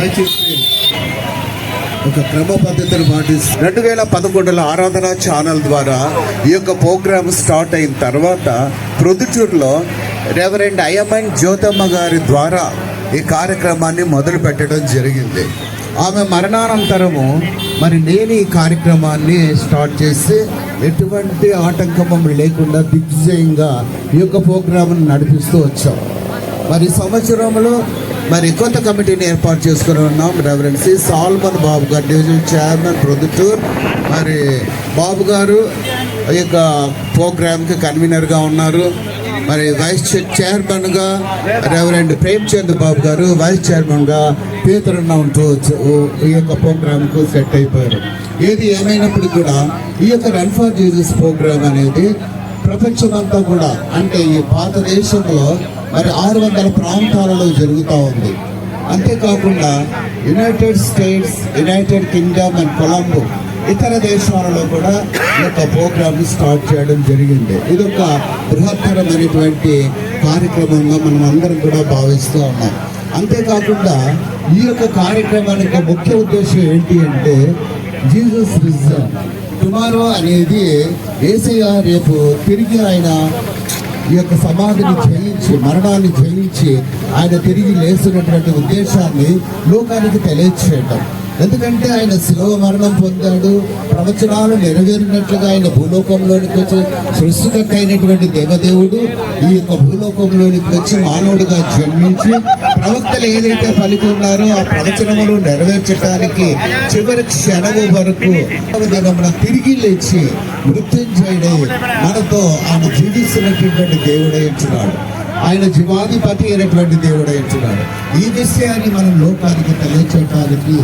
దయచేసి ఒక క్రమ పద్ధతిని పాటిస్తూ రెండు వేల పదకొండులో ఆరాధన ఛానల్ ద్వారా ఈ యొక్క ప్రోగ్రామ్ స్టార్ట్ అయిన తర్వాత ప్రొద్దుటూరులో రెవరెండ్ అయ్యమన్ జ్యోతమ్మ గారి ద్వారా ఈ కార్యక్రమాన్ని మొదలు పెట్టడం జరిగింది. ఆమె మరణానంతరము మరి నేను ఈ కార్యక్రమాన్ని స్టార్ట్ చేసి ఎటువంటి ఆటంకమం లేకుండా దిగ్విజయంగా ఈ యొక్క ప్రోగ్రాంను నడిపిస్తూ వచ్చాం. మరి సంవత్సరంలో మరి కొత్త కమిటీని ఏర్పాటు చేసుకుని ఉన్నాం. రెవరెండ్ సి సాల్మన్ బాబు గారు డివిజన్ చైర్మన్ ప్రొద్దుటూర్. మరి బాబు గారు ఈ యొక్క ప్రోగ్రామ్కి కన్వీనర్గా ఉన్నారు. మరి వైస్ చైర్మన్గా రెవరెండ్ ప్రేమ్చంద్ బాబు గారు వైస్ చైర్మన్గా పీతరన్న ఉంటూ ఓ- ఈ యొక్క ప్రోగ్రామ్కు సెట్ అయిపోయారు. ఏది ఏమైనప్పుడు కూడా ఈ యొక్క రన్ ఫర్ జీజస్ ప్రోగ్రామ్ అనేది ప్రపంచమంతా కూడా అంటే ఈ భారతదేశంలో మరి ఆరు వందల ప్రాంతాలలో జరుగుతూ ఉంది. అంతేకాకుండా United States United Kingdom and Colombo ఇతర దేశాలలో కూడా ఈ యొక్క ప్రోగ్రామ్ని స్టార్ట్ చేయడం జరిగింది. ఇది ఒక బృహత్తరమైనటువంటి కార్యక్రమంగా మనం అందరం కూడా భావిస్తూ ఉన్నాం. అంతేకాకుండా ఈ యొక్క కార్యక్రమానికి ముఖ్య ఉద్దేశం ఏంటి అంటే జీసస్ రిజన్ టుమారో అనేది ఏసయ్య రేపు తిరిగి ఆయన ఈ యొక్క సమాధిని జయించి మరణాన్ని జయించి ఆయన తిరిగి లేస్తున్నటువంటి ఉద్దేశాన్ని లోకానికి తెలియచేయటం. ఎందుకంటే ఆయన శిలువ మరణం పొందాడు ప్రవచనాలు నెరవేరినట్లుగా ఆయన భూలోకంలోనికి వచ్చి సృష్టికర్త అయినటువంటి దేవదేవుడు ఈ యొక్క భూలోకంలోనికి వచ్చి మానవుడిగా జన్మించి ప్రవక్తలు ఏదైతే పలికి ఉన్నారో ఆ ప్రవచనములు నెరవేర్చడానికి చివరి క్షణము వరకు దినమున తిరిగి లేచి మృత్యుంజయుడై మనతో ఆయన జీవిస్తున్నటువంటి దేవుడే ఇచ్చినాడు ఆయన జీవాధిపతి అయినటువంటి దేవుడే ఇచ్చినాడు ఈ విషయాన్ని మనం లోకానికి తెలియచేయటానికి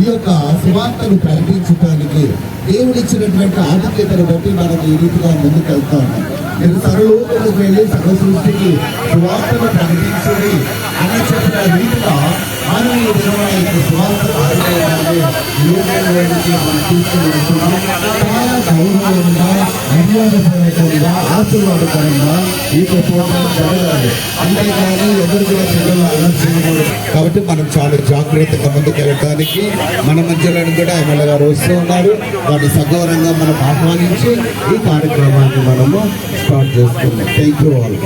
ఈ యొక్క సువార్తను ప్రకటించడానికి దేవుడిచ్చినటువంటి ఆధిక్యతను బట్టి మనం ఈ రీతిగా ముందుకు వెళ్తా ఉన్నాం సర్వలోకాలకు వెళ్ళి సర్వ సృష్టికి సువార్తను ప్రకటించుడి అని చెప్పిన రీతిగా మనం సువార్త కార్యక్రమాన్ని మనం తీసుకుని వెళ్తున్నాం. చాలా గౌరవంగా మర్యాదపూర్వకంగా ఆశీర్వాదకరంగా ఈ ప్రోగ్రాం జరగాలి. ఎవరు కూడా పిల్లలు కాబట్టి మనం చాలా జాగ్రత్తగా ముందుకు వెళ్ళడానికి మన మధ్యలో కూడా ఎమ్మెల్యే గారు వస్తూ ఉన్నారు. వాటిని సగౌరంగా మనం ఆహ్వానించి ఈ కార్యక్రమాన్ని మనము స్టార్ట్ చేసుకున్నాం థ్యాంక్ యూ ఆల్